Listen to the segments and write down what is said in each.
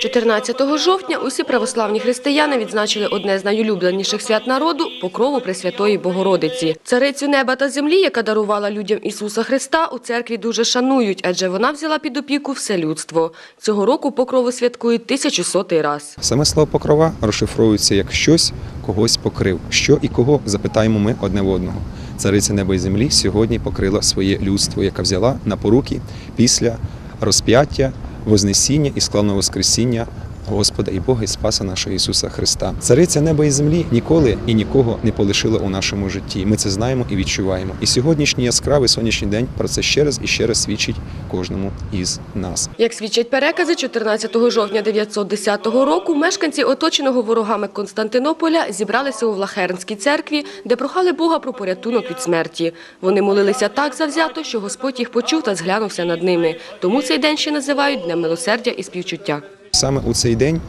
14 жовтня усі православні християни відзначили одне з найулюбленіших свят народу – покрову Пресвятої Богородиці. Царицю неба та землі, яка дарувала людям Ісуса Христа, у церкві дуже шанують, адже вона взяла під опіку все людство. Цього року покрову святкують 1100 раз. Саме слово покрова розшифровується як щось когось покрив. Що і кого запитаємо ми одне в одного. Цариця неба і землі сьогодні покрила своє людство, яка взяла на поруки після розп'яття, вознесіння і славного воскресіння Господа і Бога і Спаса нашого Ісуса Христа. Цариця неба і землі ніколи і нікого не полишила у нашому житті. Ми це знаємо і відчуваємо. І сьогоднішній яскравий сонячний день про це ще раз і ще раз свідчить кожному із нас. Як свідчать перекази, 14 жовтня 910 року мешканці оточеного ворогами Константинополя зібралися у Влахернській церкві, де прохали Бога про порятунок від смерті. Вони молилися так завзято, що Господь їх почув та зглянувся над ними. Тому цей день ще називають Днем милосердя і співчуття. Саме у цей день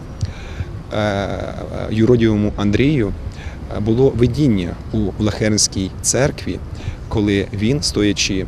е, юродівому Андрію е, було видіння у Влахернській церкві, коли він, стоячи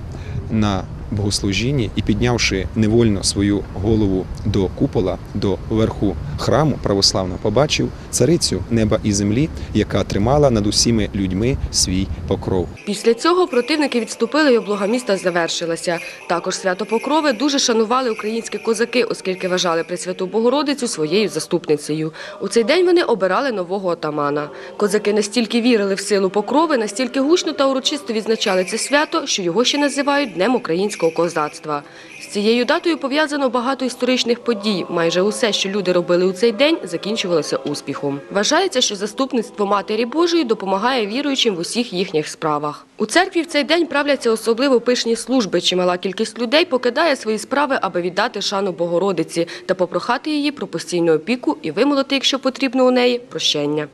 на богослужінні і піднявши невольно свою голову до купола, до верху храму православного, побачив царицю неба і землі, яка тримала над усіми людьми свій покров. Після цього противники відступили і облога міста завершилася. Також свято Покрови дуже шанували українські козаки, оскільки вважали Пресвяту Богородицю своєю заступницею. У цей день вони обирали нового отамана. Козаки настільки вірили в силу Покрови, настільки гучно та урочисто відзначали це свято, що його ще називають Днем українського козацтва. З цією датою пов'язано багато історичних подій. Майже усе, що люди робили у цей день, закінчувалося успіхом. Вважається, що заступництво Матері Божої допомагає віруючим в усіх їхніх справах. У церкві в цей день правляться особливо пишні служби. Чимала кількість людей покидає свої справи, аби віддати шану Богородиці та попрохати її про постійну опіку і вимолити, якщо потрібно у неї, прощення.